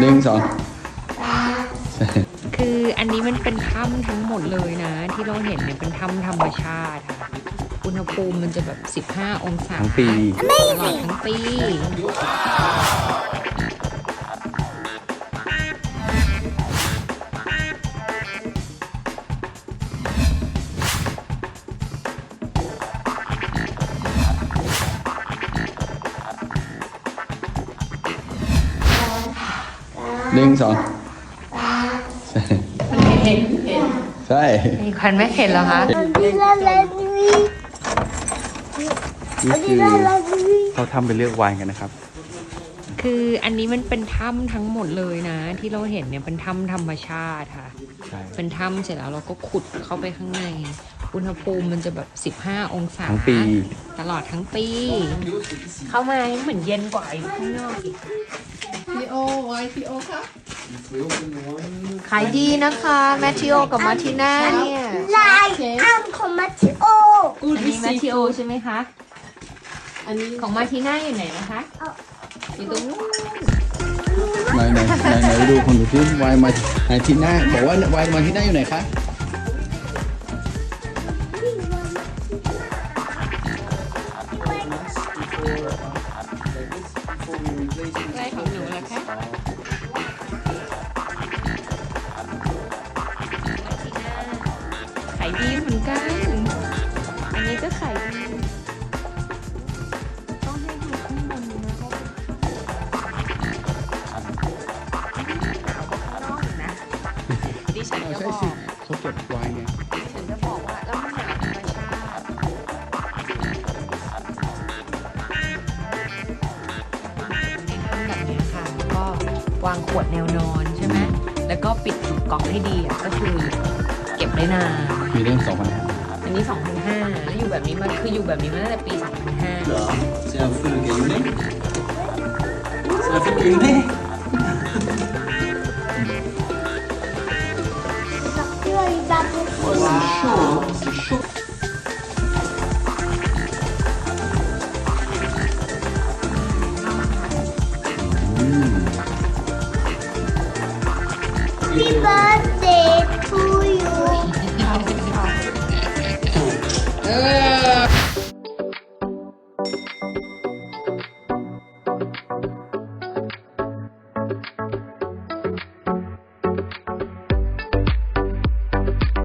หนึ่งสองคืออันนี้มันเป็นถ้ำทั้งหมดเลยนะ ที่เราเห็นเนี่ยเป็นถ้ำธรรมชาติค่ะอุณหภูมิมันจะแบบ 15 องศาทั้งปีตลอดทั้งปี หนึ่งสองใช่มีคันไม่เห็นเหรอคะนี่คือเขาทำไปเลือกไวน์กันนะครับ คืออันนี้มันเป็นถ้ำทั้งหมดเลยนะ ที่เราเห็นเนี่ยเป็นถ้ำธรรมชาติค่ะใช่เป็นถ้ำเสร็จแล้วเราก็ขุดเข้าไปข้างใน อุณหภูมิมันจะแบบ 15 องศาทั้งปี ตลอดทั้งปี เข้ามายังเหมือนเย็นกว่าอยู่ข้างนอกอีก ทีโอไวทีโอครับขายดีนะคะแมทธิโอกับมาร์ติน่าเนี่ยลายอ้ำของมัทโอกูอันดินี้แมทธิโอใช่ไหมคะ อันนี้ของมาร์ติน่าอยู่ไหนนะคะอยู่ตรงนู้นไหนไหนไหนไหนดูคนดูที่ไวน์มาไหนที่หน้าบอกว่าไวน์มาที่หน้าอยู่ไหนคะอะไรของหนูายดีเหมือนกัน อันนี้ก็ขายดี ต้องให้ดูข้างบนนะเพราะหนาวกว่าข้างนอกอีกนะ ดิฉันจะใช่บอก สิเขาเก็บไวน์ไงดิฉันจะบอกว่าแล้วมันหนาวธรรมชาติในถ้ำแบบเนี้ยค่ะแล้วก็วางขวดแนวนอนใช่ไหมแล้วก็ปิดจุกก๊อกให้ดีอะก็คือ เก็บได้นานมีเรื่องสองพันห้าอันนี้ 2005แล้วอยู่แบบนี้มันคืออยู่แบบนี้มาตั้งแต่ปี2005 C'est un feu caillonné C'est un feu caillonné ที่เราดับ Oh, c'est chaud, hein, c'est chaud. พี่เบิร์ดเดย์ทูยูเอ้ you